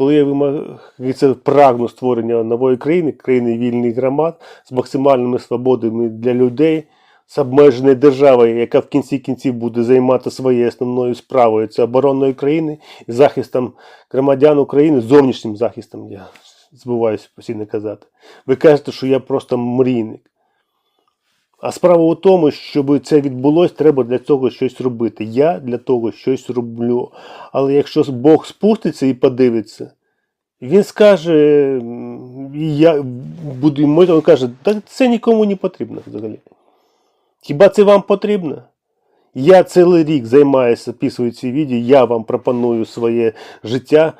коли я вимагаю прагну створення нової країни, країни вільних громад з максимальними свободами для людей, з обмеженою державою, яка в кінці кінців буде займати своєю основною справою, це оборонної країни і захистом громадян України, зовнішнім захистом, я збуваюся постійно казати. Ви кажете, що я просто мрійник. А справа у тому, щоб це відбулося, треба для цього щось робити. Я для того щось роблю. Але якщо Бог спуститься і подивиться, він скаже, я буду йому, він каже, так це нікому не потрібно взагалі. Хіба це вам потрібно? Я цілий рік займаюся, записую ці відео, я вам пропоную своє життя,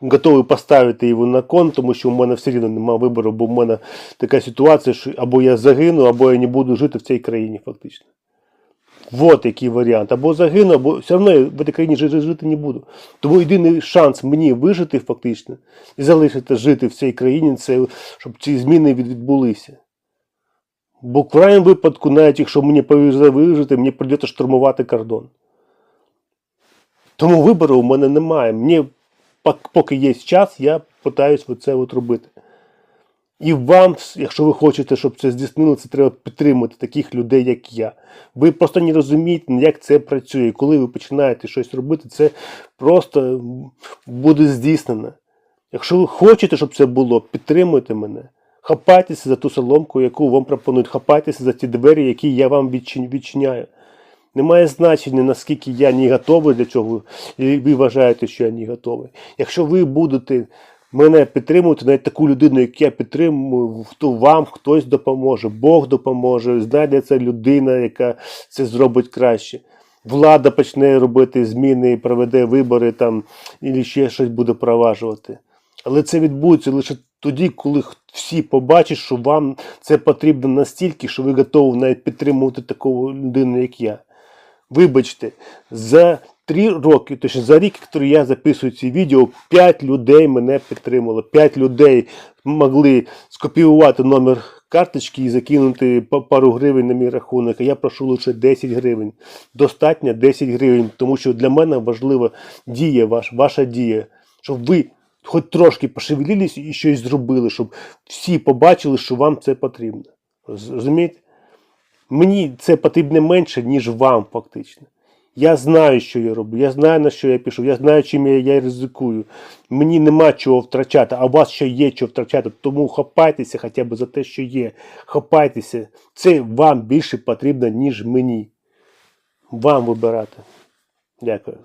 готовий поставити його на кон, тому що у мене все рівно немає вибору, бо в мене така ситуація, що або я загину, або я не буду жити в цій країні, фактично. Вот який варіант. Або загину, або все одно я в цій країні жити, не буду. Тому єдиний шанс мені вижити фактично і залишити жити в цій країні, це щоб ці зміни відбулися. Бо в крайньому випадку, навіть якщо мені повезло вижити, мені прийдеться штурмувати кордон. Тому вибору у мене немає. Мені, поки є час, я питаюсь це от робити. І вам, якщо ви хочете, щоб це здійснилося, треба підтримати таких людей, як я. Ви просто не розумієте, як це працює. Коли ви починаєте щось робити, це просто буде здійснено. Якщо ви хочете, щоб це було, підтримуйте мене. Хапайтеся за ту соломку, яку вам пропонують, хапайтеся за ті двері, які я вам відчиняю. Немає значення, наскільки я не готовий для цього, і ви вважаєте, що я не готовий. Якщо ви будете мене підтримувати, навіть таку людину, як я підтримую, то вам хтось допоможе, Бог допоможе, знайдеться людина, яка це зробить краще. Влада почне робити зміни, проведе вибори там, і ще щось буде проваджувати. Але це відбудеться лише тоді, коли всі побачать, що вам це потрібно настільки, що ви готові навіть підтримувати таку людину, як я. Вибачте, за три роки, точно за рік, який я записую ці відео, п'ять людей мене підтримало. П'ять людей могли скопіювати номер карточки і закинути пару гривень на мій рахунок. А я прошу лише 10 гривень. Достатньо 10 гривень, тому що для мене важлива дія, ваш, ваша дія, щоб ви хоч трошки пошевелились і щось зробили, щоб всі побачили, що вам це потрібно. Роз- Розумієте? Мені це потрібно менше, ніж вам, фактично. Я знаю, що я роблю, я знаю, на що я пішов, я знаю, чим я, я ризикую. Мені нема чого втрачати, а у вас ще є чого втрачати. Тому хапайтеся хоча б за те, що є. Хапайтеся. Це вам більше потрібно, ніж мені. Вам вибирати. Дякую.